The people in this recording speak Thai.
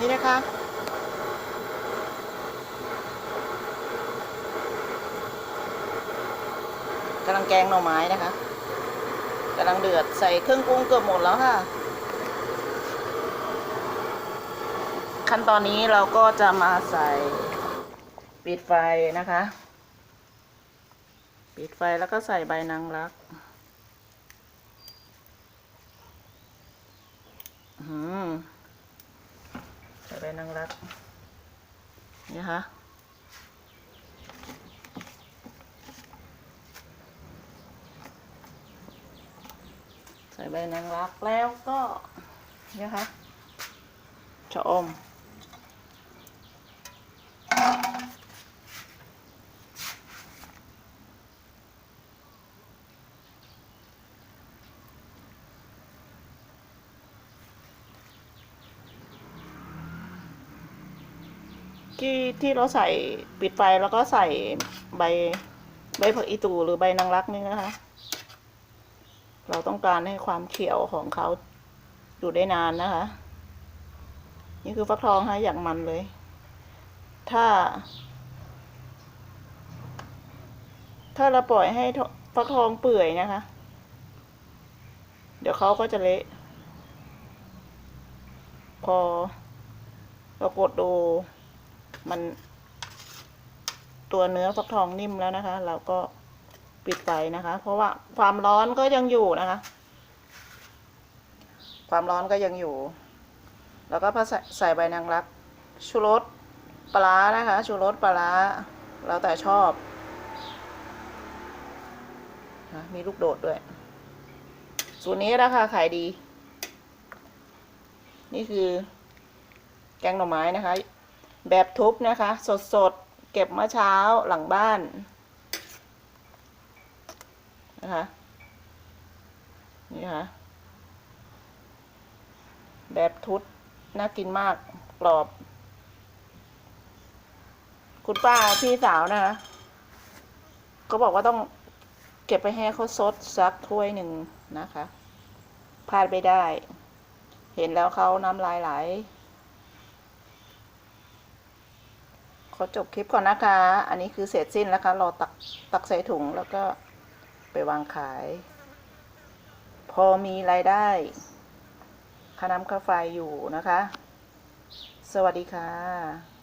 นี่นะคะ กำลังแกงหน่อไม้นะคะกำลังเดือดใส่เครื่องปรุงเกือบหมดแล้วค่ะ ขั้นตอนนี้เราก็จะมาใส่ปิดไฟนะคะ ปิดไฟแล้วก็ใส่ใบนางรัก อืม นางรักนี่คะใส่ใบนางรักแล้วก็นี่คะชะอม ที่ที่เราใส่ปิดไฟแล้วก็ใส่ใบใบผักอีตูหรือใบนางรักนี่นะคะ เราต้องการให้ความเขียวของเขาอยู่ได้นานนะคะ นี่คือฟักทองฮะอย่างมันเลย ถ้า ถ้าเราปล่อยให้ฟักทองเปื่อยนะคะ เดี๋ยวเขาก็จะเละพอเรากดดู มันตัวเนื้อฟักทองนิ่มแล้วนะคะ เราก็ปิดไฟนะคะ เพราะว่าความร้อนก็ยังอยู่นะคะ ความร้อนก็ยังอยู่ แล้วก็ใส่ใส่ใบนางรัก ชูรสปลานะคะ ชูรสปลาร้าแล้วแต่ชอบนะมีลูกโดดด้วย สูตรนี้ราคาขายดี นี่คือ แกงหน่อไม้นะคะ แบบทุบนะคะสดสดๆ เก็บเมื่อเช้าหลังบ้านนะคะนี่ค่ะแบบทุบน่ากินมากกรอบ คุณป้าพี่สาวนะคะก็บอกว่าต้องเก็บไปให้เขาซดสักถ้วยหนึ่งนะคะพลาดไม่ได้ เห็นแล้วเขาน้ำลายไหล ข อจบคลิปก่อนนะคะ อันนี้คือเสร็จสิ้นแล้วค่ะรอตักตักใส่ถุงแล้วก็ไปวางขาย พอมีรายได้ค่าน้ำค่าไฟอยู่นะคะ สวัสดีค่ะ